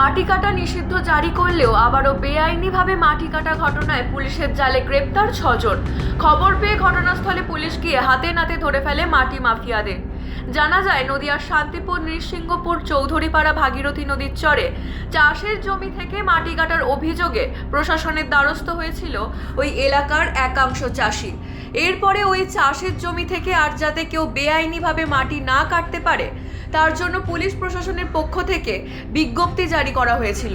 মাটি কাটা নিষিদ্ধ জারি করলেও আবারও বেআইনিভাবে মাটি কাটা ঘটনায় পুলিশের জালে গ্রেপ্তার ছজন। খবর পেয়ে ঘটনাস্থলে পুলিশ গিয়ে হাতে নাতে ধরে ফেলে মাটি মাফিয়াদের। জানা যায়, নদিয়ার শান্তিপুর নৃসিংহপুর চৌধুরীপাড়া ভাগীরথী নদীর চরে চাষের জমি থেকে মাটি কাটার অভিযোগে প্রশাসনের দ্বারস্থ হয়েছিল ওই এলাকার একাংশ চাষি। এরপরে ওই চাষের জমি থেকে আর যাতে কেউ বেআইনিভাবে মাটি না কাটতে পারে, তার জন্য পুলিশ প্রশাসনের পক্ষ থেকে বিজ্ঞপ্তি জারি করা হয়েছিল।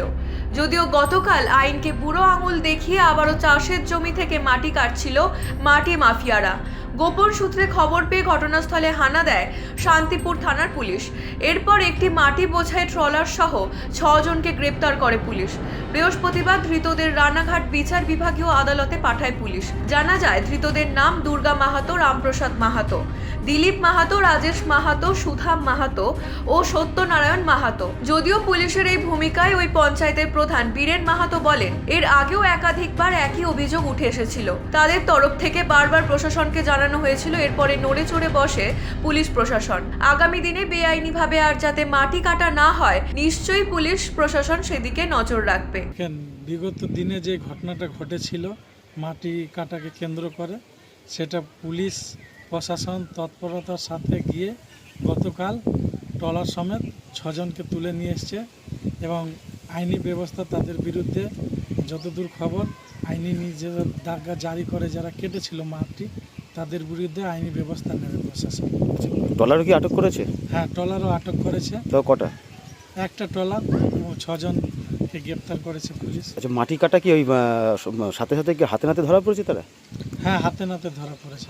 যদিও গতকাল আইনকে বুড়ো আঙুল দেখিয়ে আবারও চাষের জমি থেকে মাটি কাটছিল মাটি মাফিয়ারা। গোপন সূত্রে খবর পেয়ে ঘটনাস্থলে হানা দেয় শান্তিপুর থানার পুলিশ। এরপর একটি মাটি বোঝাই ট্রলার সহ ছজনকে গ্রেপ্তার করে পুলিশ। বৃহস্পতিবার ধৃতদের রানাঘাট বিচার বিভাগীয় আদালতে পাঠায় পুলিশ। জানা যায়, ধৃতদের নাম দুর্গা মাহাতো, রামপ্রসাদ মাহাতো, দিলীপ মাহাতো, রাজেশ মাহাতো, সুধাম মাহাতো ও সত্যনারায়ণ মাহাতো। যদিও পুলিশের এই ভূমিকায় ওই পঞ্চায়েতের প্রধান বীরেন মাহাতো বলেন, এর আগেও একাধিকবার একই অভিযোগ উঠে এসেছিল। তাদের তরফ থেকে বারবার প্রশাসনকে জানানো হয়েছিল, এরপরে নড়ে চড়ে বসে পুলিশ প্রশাসন। আগামী দিনে বেআইনিভাবে আর যাতে মাটি কাটা না হয়, নিশ্চয়ই পুলিশ প্রশাসন সেদিকে নজর রাখবে। বিগত দিনে যে ঘটনাটা ঘটেছিল, মাটি কাটাকে কেন্দ্র করে, সেটা পুলিশ, প্রশাসন তৎপরতার সাথে গিয়ে গতকাল ট্রলার সমেত ছজনকে তুলে নিয়ে এসছে এবং আইনি ব্যবস্থা তাদের বিরুদ্ধে। যতদূর খবর, আইনি নিজেরা দাগা জারি করে যারা কেটেছিল মাটি তাদের বিরুদ্ধে আইনি ব্যবস্থা নেবে প্রশাসন। ট্রলারও কি আটক করেছে? হ্যাঁ ট্রলারও আটক করেছে। তো কটা? একটা ট্রলার ও ছজনকে গ্রেপ্তার করেছে পুলিশ। আচ্ছা মাটি কাটা কি ওই সাথে সাথে কি হাতে নাতে ধরা পড়েছে তারা? হ্যাঁ হাতে নাতে ধরা পড়েছে।